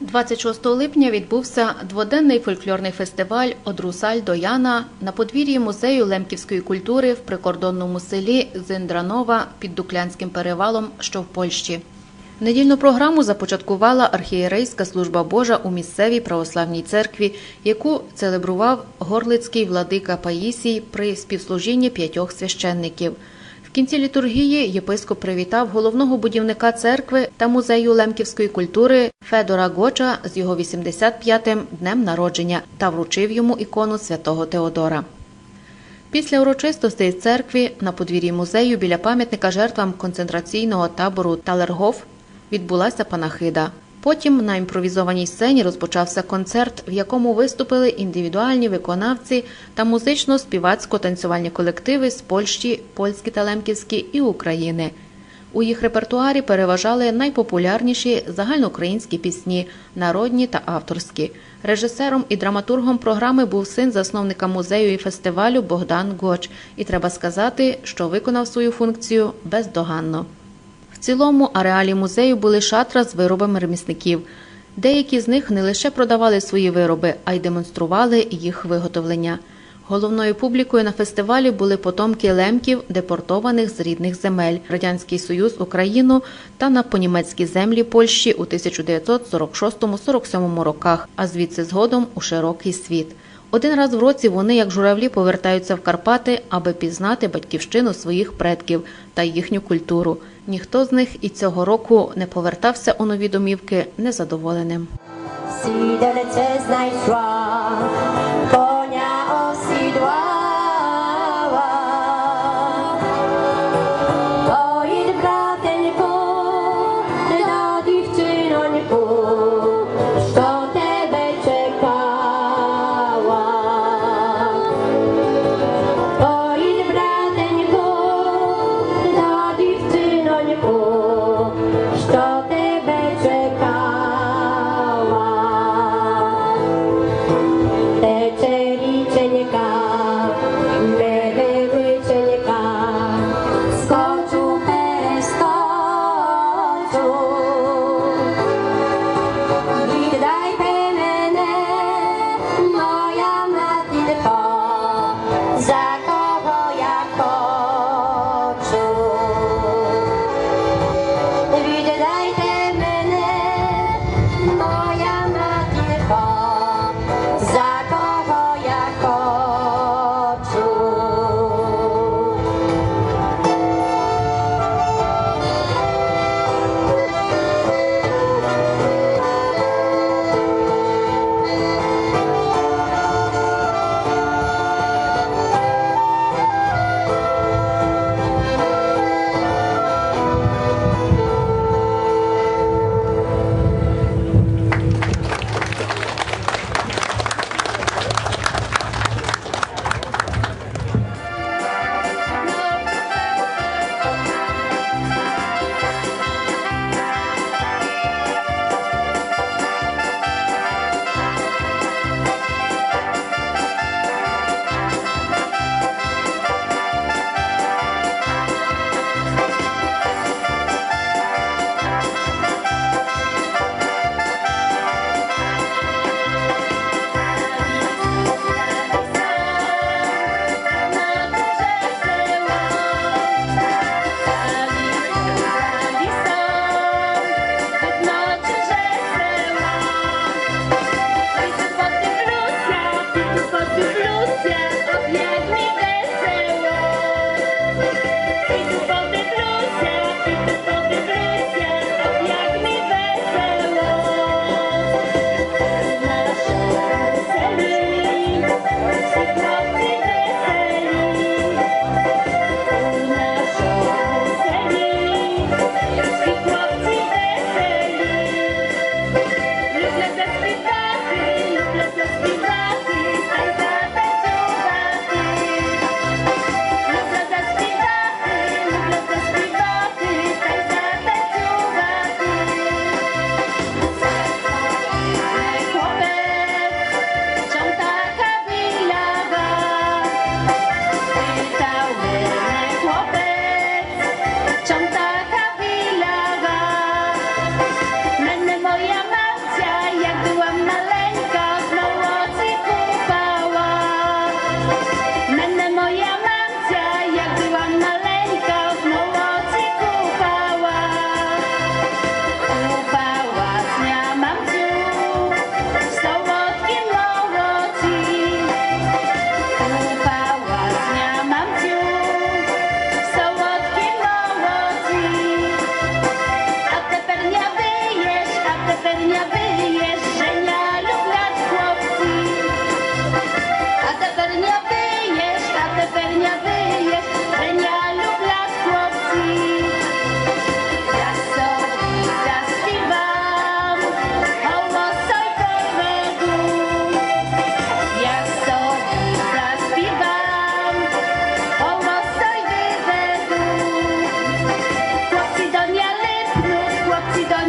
26 липня відбувся дводенний фольклорний фестиваль «Одрусаль до Яна» на подвір'ї музею лемківської культури в прикордонному селі Зиндранова під Дуклянським перевалом, що в Польщі. Недільну програму започаткувала архієрейська служба Божа у місцевій православній церкві, яку целебрував горлицький владика Паїсій при співслужінні п'ятьох священників. В кінці літургії єпископ привітав головного будівника церкви та музею лемківської культури Федора Гоча з його 85-м днем народження та вручив йому ікону святого Теодора. Після урочистостей церкві на подвір'ї музею біля пам'ятника жертвам концентраційного табору Талергоф відбулася панахида. Потім на імпровізованій сцені розпочався концерт, в якому виступили індивідуальні виконавці та музично-співацько-танцювальні колективи з Польщі, польські та лемківські і України. У їх репертуарі переважали найпопулярніші загальноукраїнські пісні, народні та авторські. Режисером і драматургом програми був син засновника музею і фестивалю Богдан Гоч. І треба сказати, що виконав свою функцію бездоганно. В цілому ареалі музею були шатра з виробами ремісників. Деякі з них не лише продавали свої вироби, а й демонстрували їх виготовлення. Головною публікою на фестивалі були потомки лемків, депортованих з рідних земель Радянський Союз, Україну та на понімецькі землі Польщі у 1946-47 роках, а звідси згодом у широкий світ. Один раз в році вони, як журавлі, повертаються в Карпати, аби пізнати батьківщину своїх предків та їхню культуру. Ніхто з них і цього року не повертався у нові домівки незадоволеним.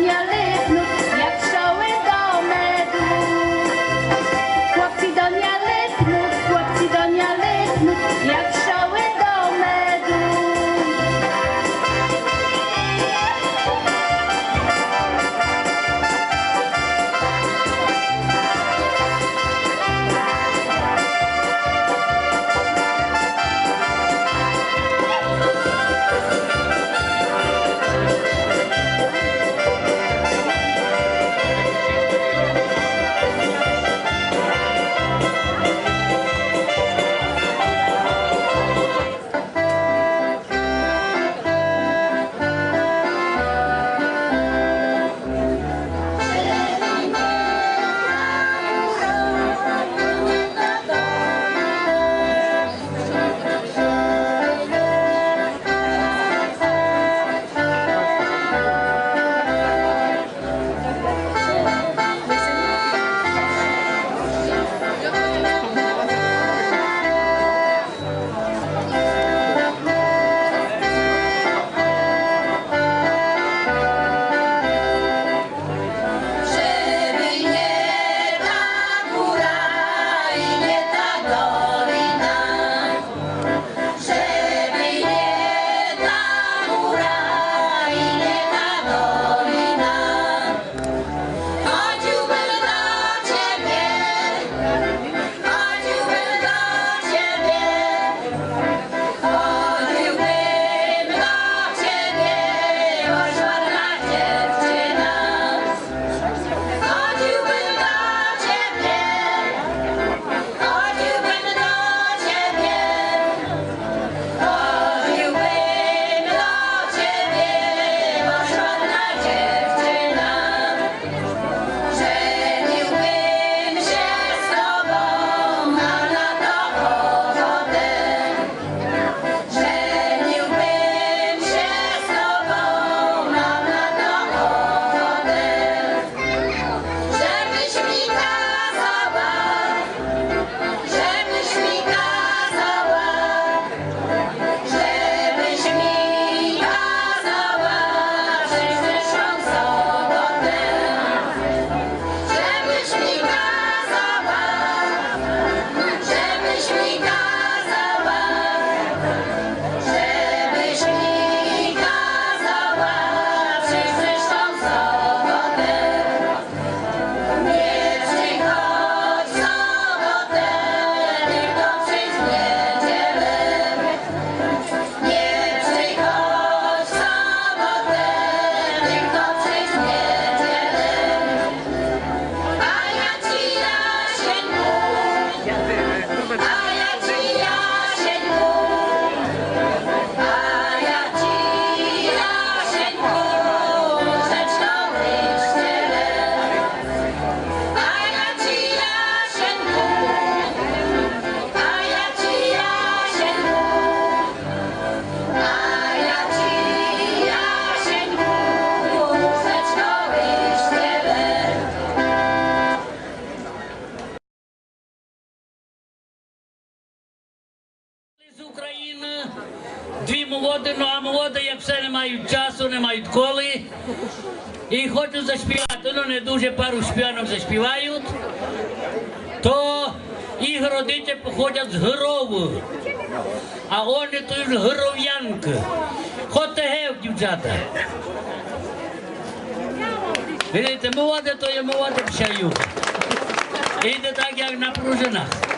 Yeah. Мають часу, не мають коли. І хочуть заспівати, ну не дуже пару співанок заспівають, то їх родичі походять з Грову, а вони то ж гров'янки. Ходьте гев, дівчата. Видите, молоде, то є молоде пшаю. Іде так, як на пружинах.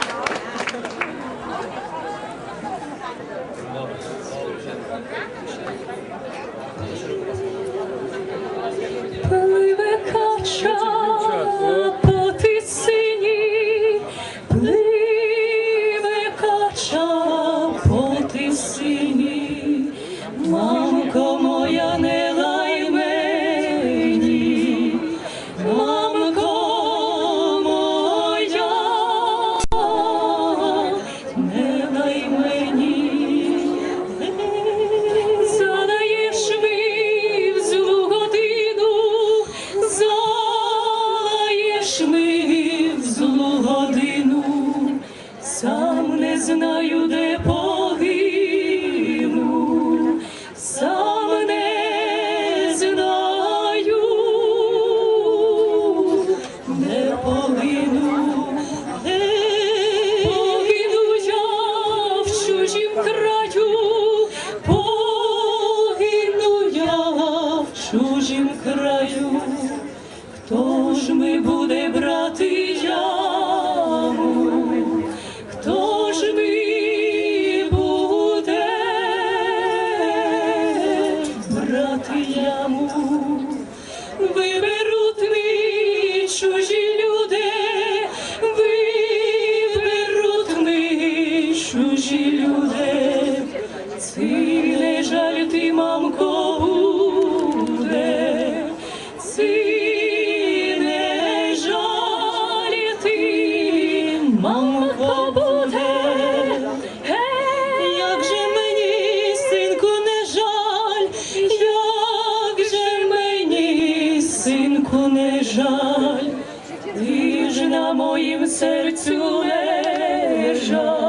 Sure. Жаль, ти ж на моїм серцю лежав,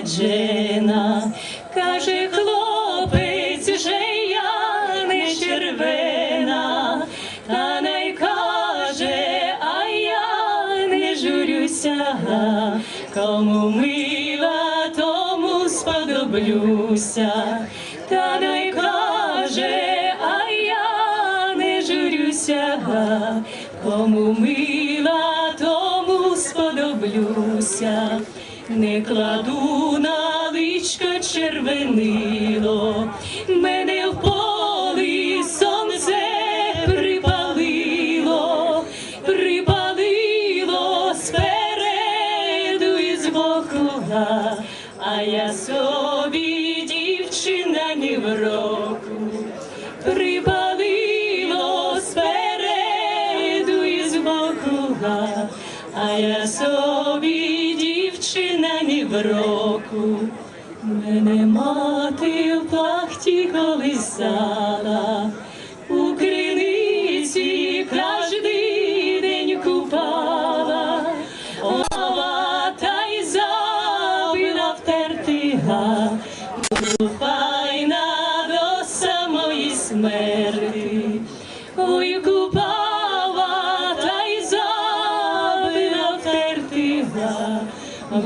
посаджена, каже хлопець, же я не червена, та не каже, а я не журюся, кому мила, тому сподоблюся, та не каже, а я не журюся, кому мила, тому сподоблюся, не кладу на личко червенило, мене в полі сонце припалило, припалило спереду і збоку, а я собі дівчина ні в року. Припалило спереду і збоку, а я собі дівчина в року. Мене мати в плахті колисала,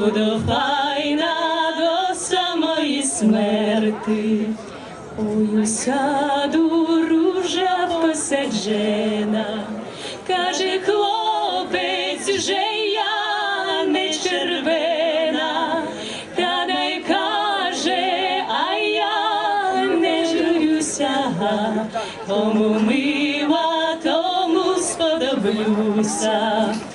буду файна до самої смерти. Ой, у саду ружа посаджена, каже хлопець, же я не червена, та не каже, а я не журюся, кому ми журюся, та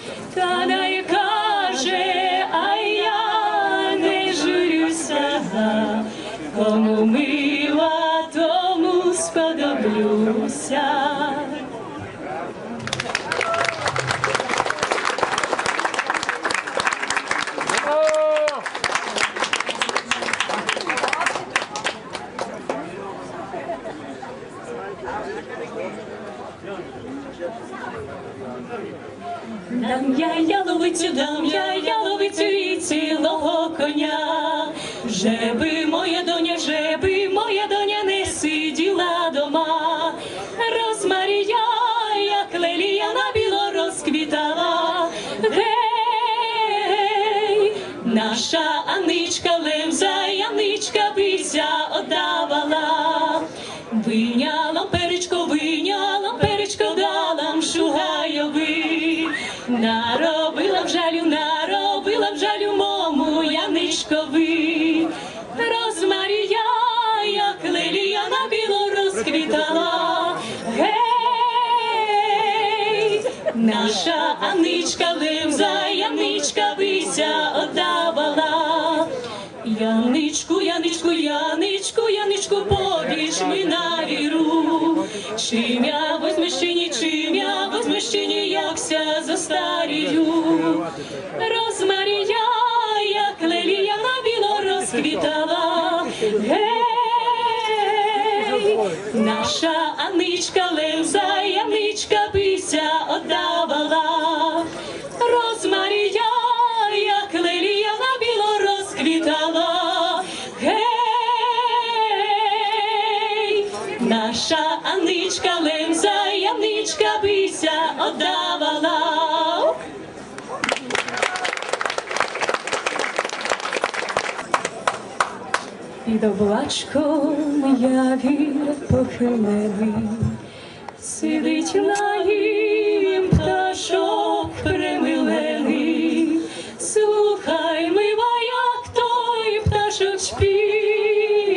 наша Аничка, левза, Яничка бися отдавала. Яничку, Яничку, Яничку, Яничку, побіж ми на віру. Чим я возьмещині, чим я возьмещині, якся застарію. Розмарія, як лелія на біло розквітала. Гей, наша Аничка, левза, Яничка бися отдавала. Під облачком явір похилений, сидить на їм пташок примилений. Слухай, мила, як той пташок співа,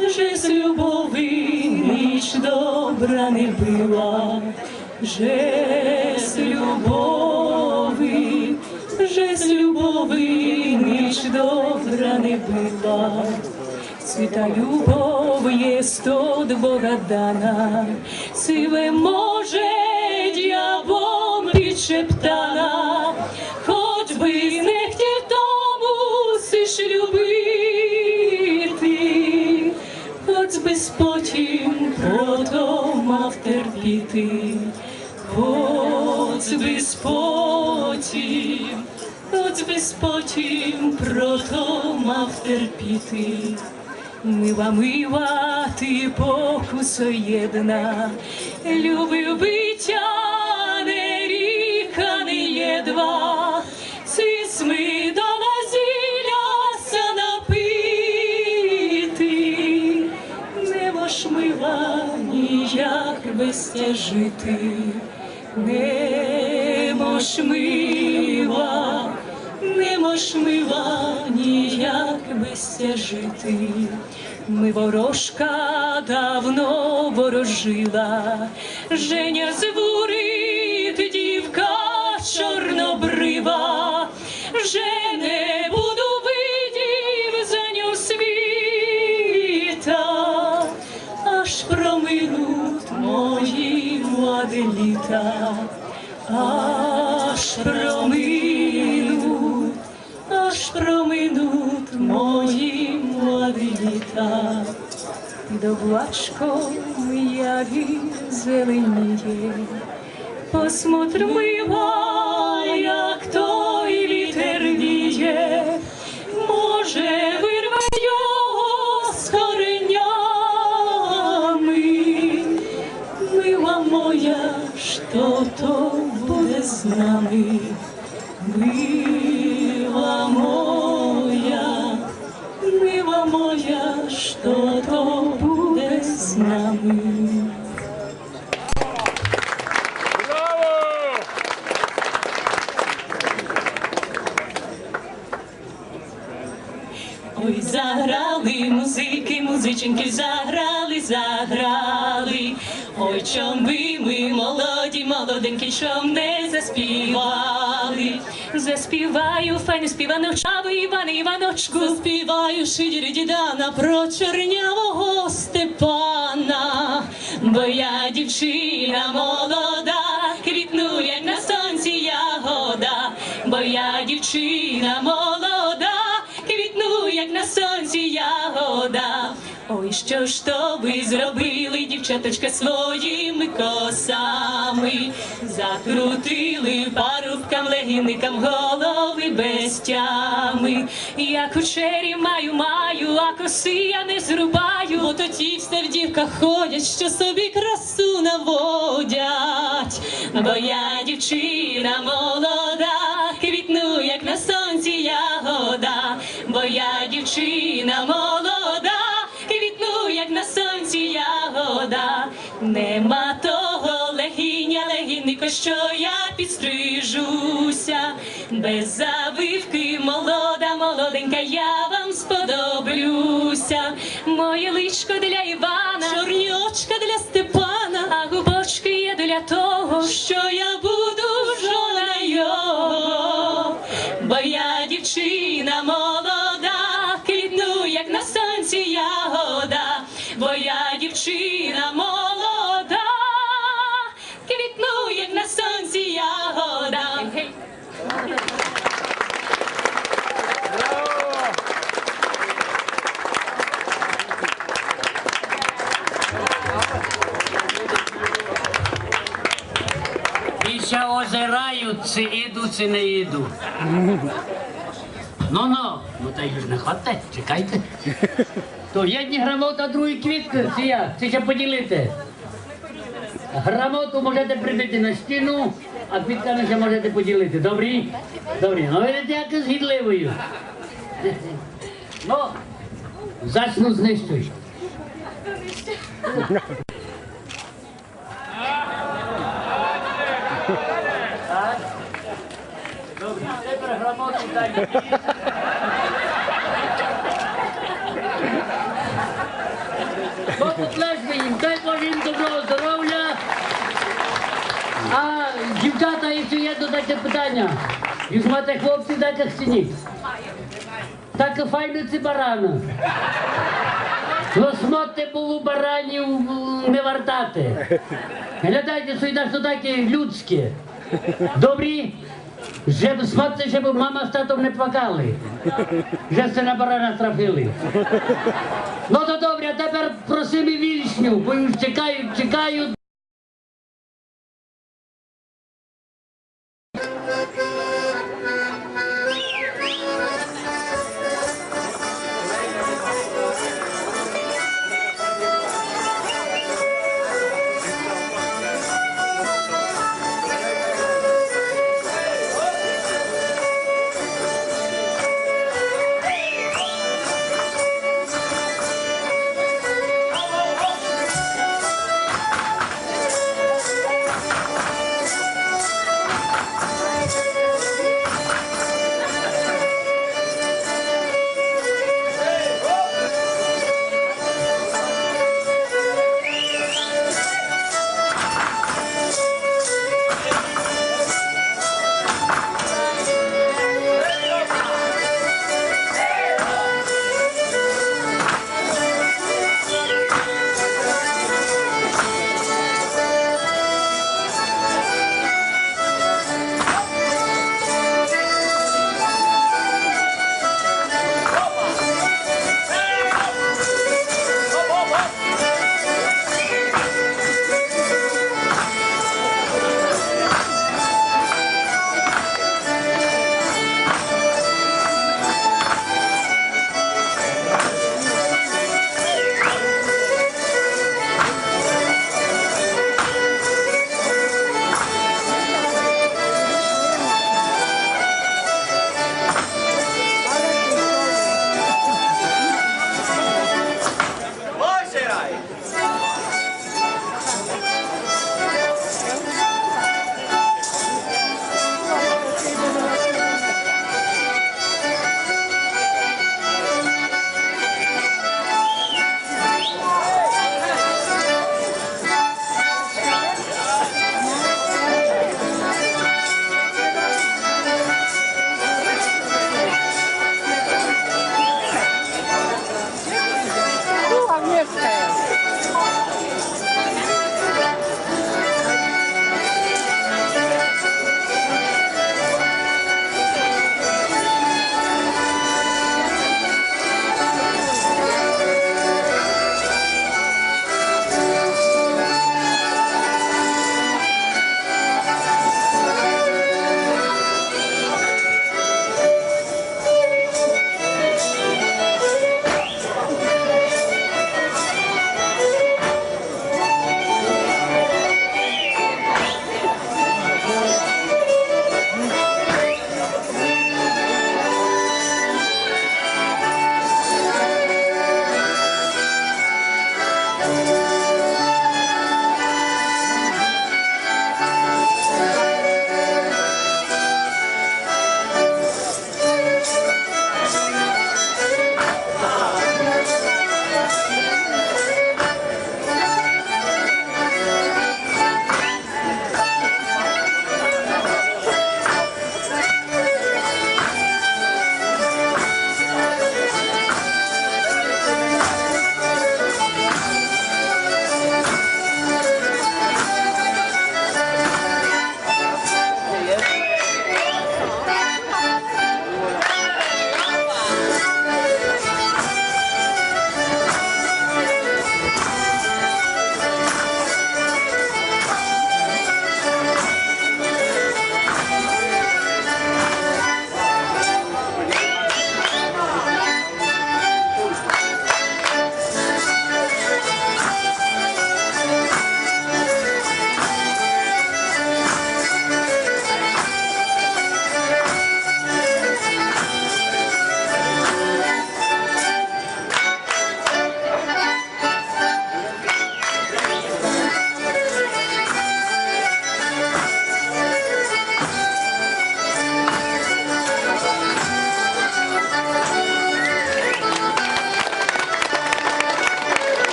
же з любови ніч добра не била, же же з любови ніч добра не била. Світа любов є стод Бога дана, сиве може дьявом підшептана, хоч би не хотів, то мусиш любити, хоч би потім потом мав терпіти, хоч би потім, хоч би потім прото мав терпіти. Мила, мила, ти покусоєдна, любив биття, не ріка, не єдва, мож мила ніяк без жити, не мож мила, не ми мила ніяк безся жити. Ми ворожка давно ворожила, Женя звурить облачком яві зеленіє, посмотр мила, як той вітер віє, може вирве його з коренями. Мила моя, що то буде з нами? Заграли, заграли. Ой, чом ви ми молоді, молоденький, що не заспівали. Заспіваю файну співану чаву Івана Іваночку. Заспіваю шидірі дідана про чорнявого Степана. Бо я дівчина молода, квітну, як на сонці ягода. Бо я дівчина молода, квітну, як на сонці ягода. Ой, що ж то ви зробили, дівчаточка, своїми косами? Закрутили парубкам, легінникам голови без тями. Я кучері маю, маю, а коси я не зрубаю. Бо то ті в сердівках ходять, що собі красу наводять. Бо я дівчина молода, підстрижуся. Без завивки молода, молоденька, я вам сподоблюся. І ще озирають, чи іду, чи не іду. Ну ну, ну та ж не ходьте, чекайте. То єдні грамота, другі квітки, чи як? Чи ще поділити? Грамоту можете прибити на стіну, а квітками ще можете поділити. Добрі? Добрі. Ну видите, як з гідливою. Ну, зачну знищуй. Так. Добре, плесни їм, дай Боже їм доброго здоров'я. А дівчата, якщо є, додайте питання. Візьмете хлопці, дайте хсініть. Так файно ці барана. Лосмоти було баранів м, не вартати. Глядайте, що йдеш то таке людське. Добрі? Щоб спати, щоб мама з татом не плакали. Вже се на барана трапили. Ну то добре, а тепер просимо вільшню, бо чекають, чекають.